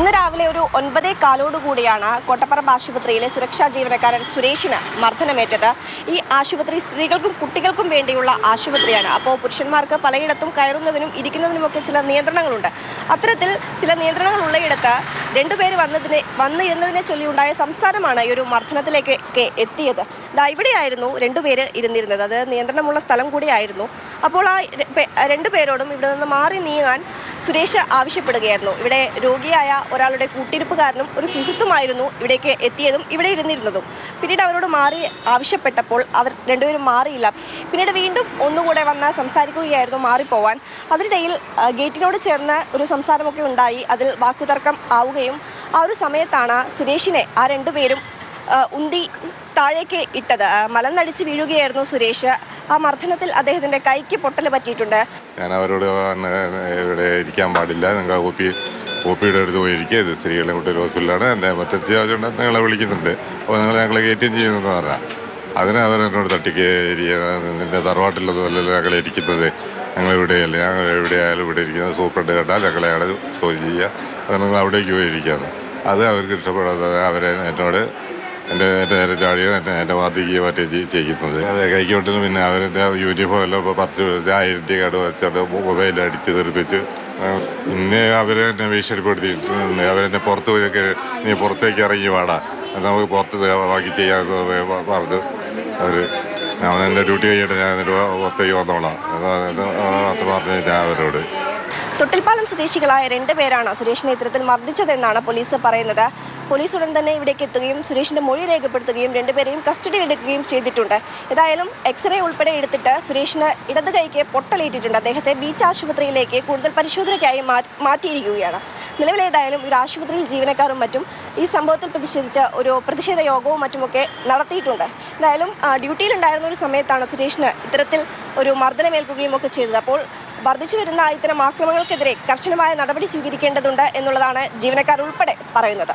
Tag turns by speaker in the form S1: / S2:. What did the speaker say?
S1: ഇന്ന് രാവിലെ ഒരു ഒൻപതേ കാലോടുകൂടിയാണ് കോട്ടപ്പറമ്പ് ആശുപത്രിയിലെ സുരക്ഷാ ജീവനക്കാരൻ സുരേഷിന് മർദ്ദനമേറ്റത്. ഈ ആശുപത്രി സ്ത്രീകൾക്കും കുട്ടികൾക്കും വേണ്ടിയുള്ള ആശുപത്രിയാണ്. അപ്പോൾ പുരുഷന്മാർക്ക് പലയിടത്തും കയറുന്നതിനും ഇരിക്കുന്നതിനുമൊക്കെ ചില നിയന്ത്രണങ്ങളുണ്ട്. അത്തരത്തിൽ ചില നിയന്ത്രണങ്ങൾ ഉള്ളയിടത്ത് രണ്ടുപേര് വന്നതിനെ വന്നിരുന്നതിനെ ചൊല്ലിയുണ്ടായ സംസാരമാണ് ഈ ഒരു മർദ്ദനത്തിലേക്ക് എത്തിയത്. ഇതാ ഇവിടെയായിരുന്നു രണ്ടുപേര് ഇരുന്നിരുന്നത്. അത് നിയന്ത്രണമുള്ള സ്ഥലം കൂടിയായിരുന്നു. അപ്പോൾ ആ രണ്ടുപേരോടും ഇവിടെ നിന്ന് മാറി നീങ്ങാൻ സുരേഷ് ആവശ്യപ്പെടുകയായിരുന്നു. ഇവിടെ രോഗിയായ ഒരാളുടെ കൂട്ടിരിപ്പുകാരനും ഒരു സുഹൃത്തുമായിരുന്നു ഇവിടേക്ക് എത്തിയതും ഇവിടെ ഇരുന്നിരുന്നതും. പിന്നീട് അവരോട് മാറി ആവശ്യപ്പെട്ടപ്പോൾ അവർ രണ്ടുപേരും മാറിയില്ല. പിന്നീട് വീണ്ടും ഒന്നുകൂടെ വന്ന് സംസാരിക്കുകയായിരുന്നു മാറിപ്പോവാൻ. അതിനിടയിൽ ഗേറ്റിനോട് ചേർന്ന് ഒരു സംസാരമൊക്കെ ഉണ്ടായി. അതിൽ വാക്കുതർക്കം ആവുകയും ആ ഒരു സമയത്താണ് സുരേഷിനെ ആ രണ്ടുപേരും ഉന്തി താഴേക്ക് ഇട്ടത്. മലന്നടിച്ച് വീഴുകയായിരുന്നു സുരേഷ്. ആ മർദ്ദനത്തിൽ അദ്ദേഹത്തിന്റെ കൈക്ക് പൊട്ടൽ പറ്റിയിട്ടുണ്ട്.
S2: ഞാൻ അവരോട് ഇവിടെ ഇരിക്കാൻ പാടില്ല. നിങ്ങൾ ഒ പി അടുത്ത് പോയിരിക്കുക. ഇത് സ്ത്രീകളെ കുട്ടി ഹോസ്പിറ്റലാണ്. എന്റെ മറ്റത്യാവശ്യം നിങ്ങളെ വിളിക്കുന്നുണ്ട്. അപ്പോൾ നിങ്ങൾ ഞങ്ങളെ കയറ്റുകയും ചെയ്യുന്നെന്ന് പറഞ്ഞാൽ അതിന് അവർ എന്നോട് തട്ടിക്ക് നിന്റെ തറവാട്ടിലതുമല്ലല്ലോ ഞങ്ങളെ ഇരിക്കുന്നത്. ഞങ്ങൾ ഇവിടെയല്ല ഞങ്ങൾ എവിടെയായാലും ഇവിടെ ഇരിക്കുന്നത് സൂപ്രണ്ട് കണ്ടാൽ ഞങ്ങളെ അവിടെ ചോദ്യം ചെയ്യുക. അത് നിങ്ങൾ അവിടേക്ക് പോയിരിക്കുകയാണ്. അത് അവർക്ക് ഇഷ്ടപ്പെടാതെ അവരെ എന്നോട് എന്റെ എന്റെ ചാടിയോ എന്റെ എന്റെ വാർദ്ധക്യ മറ്റേ ചെയ്യിക്കുന്നത്. അതെ കൈക്കോട്ടിന് പിന്നെ അവരുടെ യൂണിഫോം എല്ലാം ഇപ്പോൾ ഐഡന്റി കാർഡ് വെച്ചിട്ട് മൊബൈൽ അടിച്ച് തെറിപ്പിച്ച്. ഇന്നെ അവരെ എന്നെ ഭീഷണിപ്പെടുത്തിയിട്ടുണ്ട്. അവരെന്നെ പുറത്ത് പോയൊക്കെ നീ പുറത്തേക്ക് ഇറങ്ങി വാടാ. നമുക്ക് പുറത്ത് ബാക്കി ചെയ്യാൻ പറഞ്ഞു അവർ ഞാൻ എന്റെ ഡ്യൂട്ടി കഴിഞ്ഞിട്ട് ഞാൻ എന്നിട്ട് പുറത്തേക്ക് വന്നോളാം. അത് അത് പറഞ്ഞു ഞാൻ അവരോട്
S1: തൊട്ടിൽപ്പാലം സ്വദേശികളായ രണ്ട് പേരാണ് സുരേഷിനെ ഇത്തരത്തിൽ മർദ്ദിച്ചതെന്നാണ് പോലീസ് പറയുന്നത്. പോലീസ് ഉടൻ തന്നെ ഇവിടേക്ക് എത്തുകയും സുരേഷിന്റെ മൊഴി രേഖപ്പെടുത്തുകയും രണ്ടുപേരെയും കസ്റ്റഡിയിൽ എടുക്കുകയും ചെയ്തിട്ടുണ്ട്. ഏതായാലും എക്സ്റേ ഉൾപ്പെടെ എടുത്തിട്ട് സുരേഷിന് ഇടത് കൈക്ക് പൊട്ടലേറ്റിട്ടുണ്ട്. അദ്ദേഹത്തെ ബീച്ച് ആശുപത്രിയിലേക്ക് കൂടുതൽ പരിശോധനയ്ക്കായി മാറ്റിയിരിക്കുകയാണ്. നിലവിൽ ഏതായാലും ഒരു ആശുപത്രിയിൽ ജീവനക്കാരും മറ്റും ഈ സംഭവത്തിൽ പ്രതിഷേധിച്ച് ഒരു പ്രതിഷേധ യോഗവും മറ്റുമൊക്കെ നടത്തിയിട്ടുണ്ട്. എന്തായാലും ഡ്യൂട്ടിയിലുണ്ടായിരുന്ന ഒരു സമയത്താണ് സുരേഷിന് ഇത്തരത്തിൽ ഒരു മർദ്ദനമേൽക്കുകയും ഒക്കെ ചെയ്തത്. അപ്പോൾ വർദ്ധിച്ചു വരുന്ന ഇത്തരം ആക്രമണങ്ങൾക്കെതിരെ കർശനമായ നടപടി സ്വീകരിക്കേണ്ടതുണ്ട് എന്നുള്ളതാണ് ജീവനക്കാർ ഉൾപ്പെടെ പറയുന്നത്.